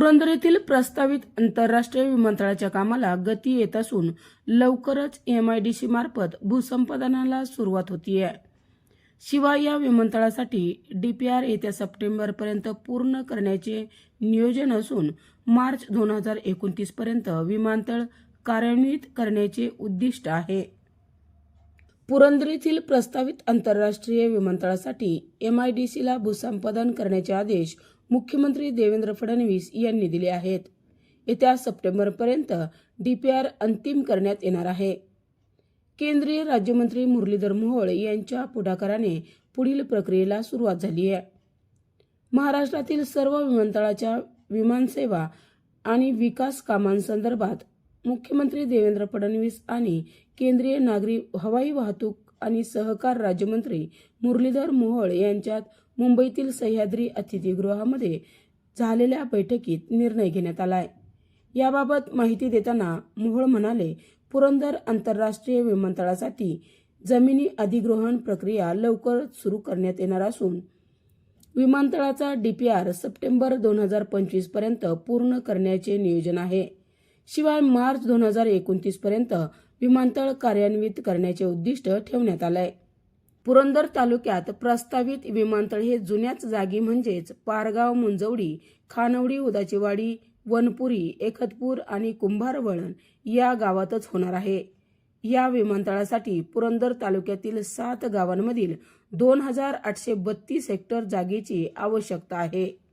पुरंदर येथील प्रस्तावित आंतरराष्ट्रीय विमानतळाच्या कामाला गती येत असून लवकरच एमआयडीसी मार्फत भूसंपादनाला सुरुवात होतीये. शिवाय या विमानतळासाठी डीपीआर येत्या सप्टेंबरपर्यंत पूर्ण करण्याचे नियोजन असून मार्च दोन हजार एकोणतीस पर्यंत विमानतळ कार्यान्वित करण्याचे उद्दिष्ट आहे. पुरंदर येथील प्रस्तावित आंतरराष्ट्रीय विमानतळासाठी एमआयडीसीला भूसंपादन करण्याचे आदेश मुख्यमंत्री देवेंद्र फडणवीस यांनी दिले आहेत. येत्या सप्टेंबरपर्यंत डीपीआर अंतिम करण्यात येणार आहे. केंद्रीय राज्यमंत्री मुरलीधर मोहोळ यांच्या पुढाकाराने पुढील प्रक्रियेला सुरुवात झाली आहे. महाराष्ट्रातील सर्व विमानतळाच्या विमानसेवा आणि विकास कामांसंदर्भात मुख्यमंत्री देवेंद्र फडणवीस आणि केंद्रीय नागरी हवाई वाहतूक आणि सहकार राज्यमंत्री मुरलीधर मोहोळ यांच्यात मुंबईतील सह्याद्री अतिथीगृहामध्ये झालेल्या बैठकीत निर्णय घेण्यात आलाय. याबाबत माहिती देताना मोहोळ म्हणाले पुरंदर आंतरराष्ट्रीय विमानतळासाठी जमिनी अधिग्रहण प्रक्रिया लवकर सुरू करण्यात येणार असून विमानतळाचा डीपीआर सप्टेंबर दोन हजार पंचवीसपर्यंत पूर्ण करण्याचे नियोजन आहे. शिवाय मार्च दोन हजार एकोणतीस पर्यंत विमानतळ कार्यान्वित करण्याचे उद्दिष्ट ठेवण्यात आलंय. पुरंदर तालुक्यात प्रस्तावित विमानतळ हे जुन्याच जागी म्हणजेच पारगाव मुंजवडी खानवडी उदाचीवाडी वनपुरी एकतपूर आणि कुंभारवळण या गावातच होणार आहे. या विमानतळासाठी पुरंदर तालुक्यातील सात गावांमधील दोन हजार आठशे बत्तीस हेक्टर जागेची आवश्यकता आहे.